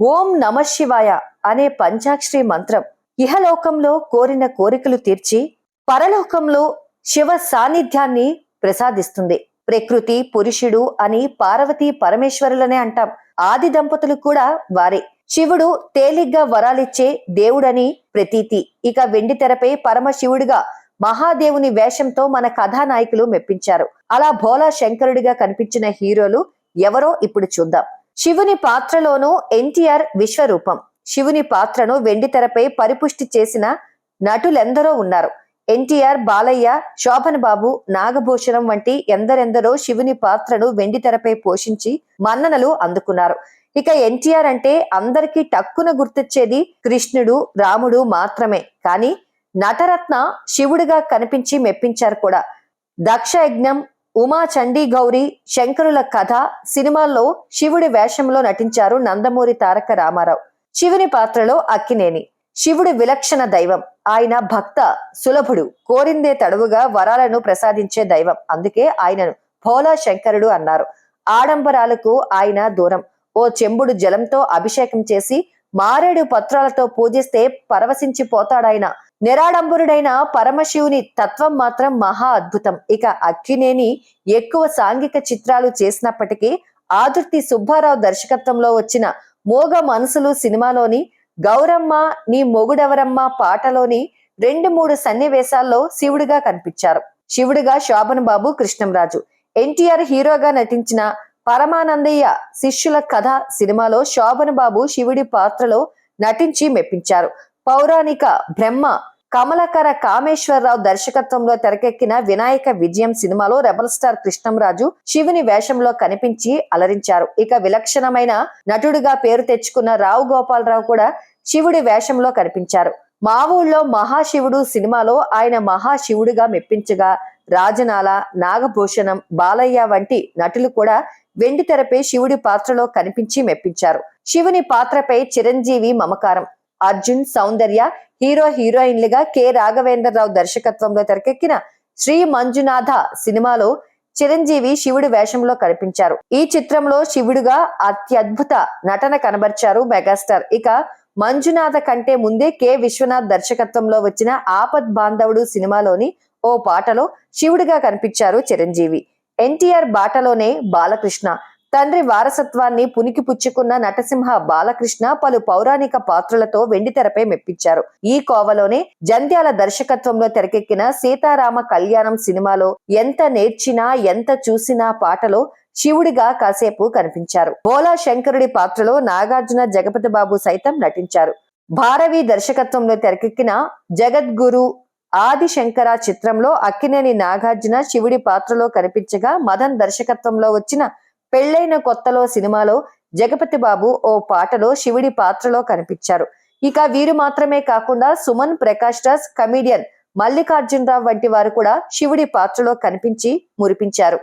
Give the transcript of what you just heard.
ఓం నమ శివాయ అనే పంచాక్షరి మంత్రం ఇహలోకంలో కోరిన కోరికలు తీర్చి పరలోకంలో శివ సాన్నిధ్యాన్ని ప్రసాదిస్తుంది. ప్రకృతి పురుషుడు అని పార్వతీ పరమేశ్వరులనే అంటాం. ఆది దంపతులు కూడా వారే. శివుడు తేలిగ్గా వరాలిచ్చే దేవుడని ప్రతీతి. ఇక వెండి తెరపై పరమశివుడిగా మహాదేవుని వేషంతో మన కథానాయకులు మెప్పించారు. అలా భోలా శంకరుడిగా కనిపించిన హీరోలు ఎవరో ఇప్పుడు చూద్దాం. శివుని పాత్రలోనూ ఎన్టీఆర్ విశ్వరూపం. శివుని పాత్రను వెండి తెరపై పరిపుష్టి చేసిన నటులెందరో ఉన్నారు. ఎన్టీఆర్ బాలయ్య శోభన్ బాబు నాగభూషణం వంటి ఎందరెందరో శివుని పాత్రను వెండి తెరపై పోషించి మన్ననలు అందుకున్నారు. ఇక ఎన్టీఆర్ అంటే అందరికీ టక్కున గుర్తొచ్చేది కృష్ణుడు రాముడు మాత్రమే. కానీ నటరత్న శివుడిగా కనిపించి మెప్పించారు కూడా. దక్ష యజ్ఞం ఉమా చండీ గౌరి శంకరుల కథ సినిమాల్లో శివుడి వేషంలో నటించారు నందమూరి తారక రామారావు. శివుని పాత్రలో అక్కినేని. శివుడి విలక్షణ దైవం. ఆయన భక్త సులభుడు కోరిందే తడువుగా వరాలను ప్రసాదించే దైవం. అందుకే ఆయనను భోలా శంకరుడు అన్నారు. ఆడంబరాలకు ఆయన దూరం. ఓ చెంబుడు జలంతో అభిషేకం చేసి మారేడు పత్రాలతో పూజిస్తే పరవశించిపోతాడాయన నిరాడంబరుడైన పరమశివుని తత్వం మాత్రం మహా అద్భుతం. ఇక అక్కినేని ఎక్కువ సాంఘిక చిత్రాలు చేసినప్పటికీ ఆదుర్తి సుబ్బారావు దర్శకత్వంలో వచ్చిన మోగ మనసులు సినిమాలోని గౌరమ్మ నీ మొగుడెవరమ్మ పాటలోని రెండు మూడు సన్నివేశాల్లో శివుడిగా కనిపించారు. శివుడిగా శోభన్ బాబు కృష్ణంరాజు. ఎన్టీఆర్ హీరోగా నటించిన పరమానందయ్య శిష్యుల కథ సినిమాలో శోభన్ బాబు శివుడి పాత్రలో నటించి మెప్పించారు. పౌరాణిక బ్రహ్మ కమలకర కామేశ్వరరావు దర్శకత్వంలో తెరకెక్కిన వినాయక విజయం సినిమాలో రెబల్ స్టార్ కృష్ణంరాజు శివుని వేషంలో కనిపించి అలరించారు. ఇక విలక్షణమైన నటుడిగా పేరు తెచ్చుకున్న రావు గోపాలరావు కూడా శివుడి వేషంలో కనిపించారు. మా ఊళ్ళో మహాశివుడు సినిమాలో ఆయన మహాశివుడిగా మెప్పించగా రాజనాల నాగభూషణం బాలయ్య వంటి నటులు కూడా వెండి తెరపై శివుడి పాత్రలో కనిపించి మెప్పించారు. శివుని పాత్రపై చిరంజీవి మమకారం. అర్జున్ సౌందర్య హీరో హీరోయిన్లుగా కె. రాఘవేంద్రరావు దర్శకత్వంలో తెరకెక్కిన శ్రీ మంజునాథ సినిమాలో చిరంజీవి శివుడి వేషంలో కనిపించారు. ఈ చిత్రంలో శివుడుగా అత్యద్భుత నటన కనబర్చారు మెగాస్టార్. ఇక మంజునాథ కంటే ముందే కె. విశ్వనాథ్ దర్శకత్వంలో వచ్చిన ఆపద్ బాంధవుడు సినిమాలోని ఓ పాటలో శివుడిగా కనిపించారు చిరంజీవి. ఎన్టీఆర్ బాటలోనే బాలకృష్ణ. తండ్రి వారసత్వాన్ని పునికి పుచ్చుకున్న నటసింహ బాలకృష్ణ పలు పౌరాణిక పాత్రలతో వెండితెరపై మెప్పించారు. ఈ కోవలోనే జంధ్యాల దర్శకత్వంలో తెరకెక్కిన సీతారామ కళ్యాణం సినిమాలో ఎంత నేర్చినా ఎంత చూసినా పాటలో శివుడిగా కాసేపు కనిపించారు. బోలా శంకరుడి పాత్రలో నాగార్జున జగపతి బాబు సైతం నటించారు. భారవి దర్శకత్వంలో తెరకెక్కిన జగద్గురు ఆదిశంకర చిత్రంలో అక్కినేని నాగార్జున శివుడి పాత్రలో కనిపించగా మదన్ దర్శకత్వంలో వచ్చిన పెళ్ళైన కొత్తలో సినిమాలో జగపతి బాబు ఓ పాటలో శివుడి పాత్రలో కనిపించారు. ఇక వీరు మాత్రమే కాకుండా సుమన్ ప్రకాష్ రాజ్ కమీడియన్ మల్లికార్జునరావు వంటి వారు కూడా శివుడి పాత్రలో కనిపించి మురిపించారు.